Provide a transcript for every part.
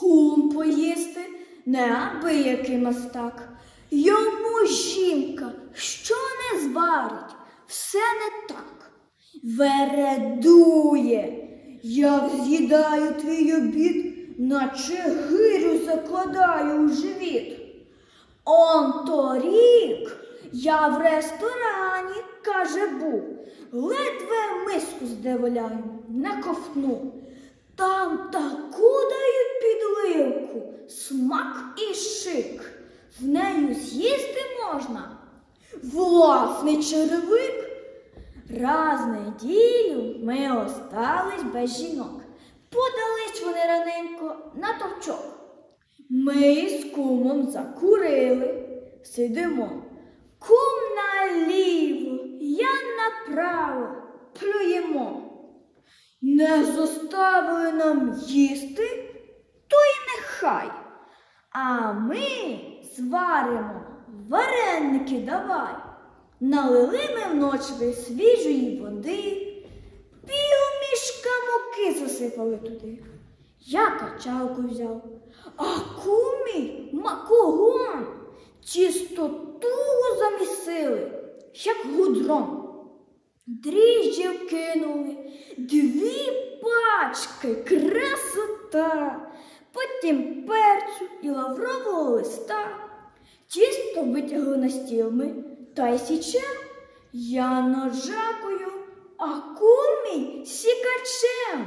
Кум поїсти неабиякий мастак. Йому жінка, що не зварить, все не так. Вередує, як з'їдаю твій обід, наче гирю закладаю у живіт. Он торік я в ресторані, каже був, ледве миску здеволяю, не ковтну. Там таку дають підливку, смак і шик. В з'їсти можна. Власний черевик. Раз неділю ми остались без жінок. Подались вони раненько на товчок. Ми з кумом закурили, сидимо. Кум наліво, я направо плюємо. Не зоставили нам їсти, то й нехай. А ми зваримо вареники давай. Налили ми вночі свіжої води, пів мішка муки засипали туди. Я качалку взяв, а кумі макогон чистоту замісили, як гудрон. Дріжджів кинули, дві пачки, красота, потім перцю і лаврового листа. Тісто витягли на стіл ми, та й січе. Я ножакою, а кумі сікачем.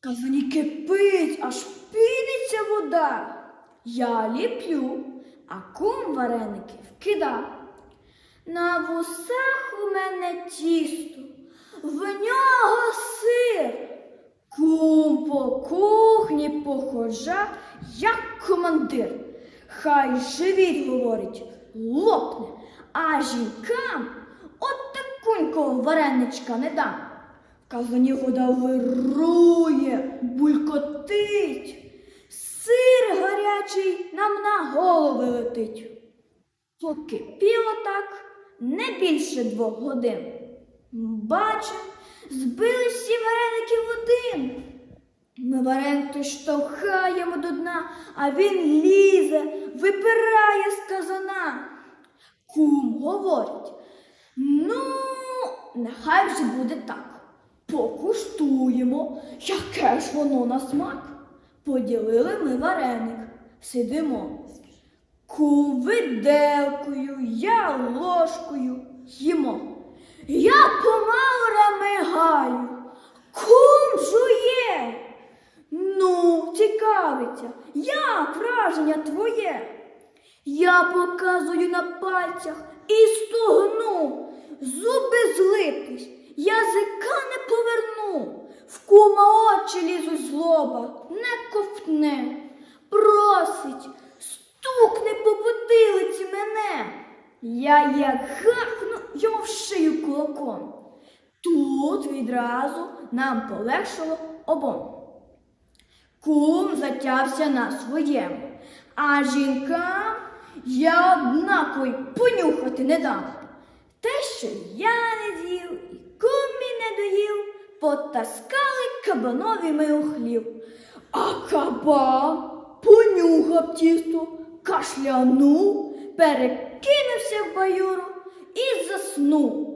Казані кипить, аж піниться вода. Я ліплю, а кум вареники вкидав. На вусах у мене тісто, в нього сир. Походжа, як командир. Хай живіт говорить, лопне, а жінкам от такунького вареничка не дам. В казані вода вирує, булькотить, сир гарячий нам на голови летить. Покипіло так не більше двох годин. Бачим, збили всі вареники в один. Вареники штовхаємо до дна, а він лізе, випирає з казана. Кум говорить, ну, нехай вже буде так. Покуштуємо, яке ж воно на смак. Поділили ми вареник, сидимо. Кум виделкою, я ложкою їмо. Я помалу ремигаю, кум жує. Ну, цікавиться, як враження твоє? Я показую на пальцях і стогну, зуби злиплись, язика не поверну, в кума очі лізуть злоба, не ковтне, просить, стукне по потилиці мене. Я як гахну йому в шию кулаком. Тут відразу нам полегшало обом. Кум затявся на своєму, а жінкам я однаково понюхати не дам. Те, що я не з'їв і кумі не доїв, потаскали кабанові ми у хлів. А кабан понюхав тісто, кашлянув, перекинувся в баюру і заснув.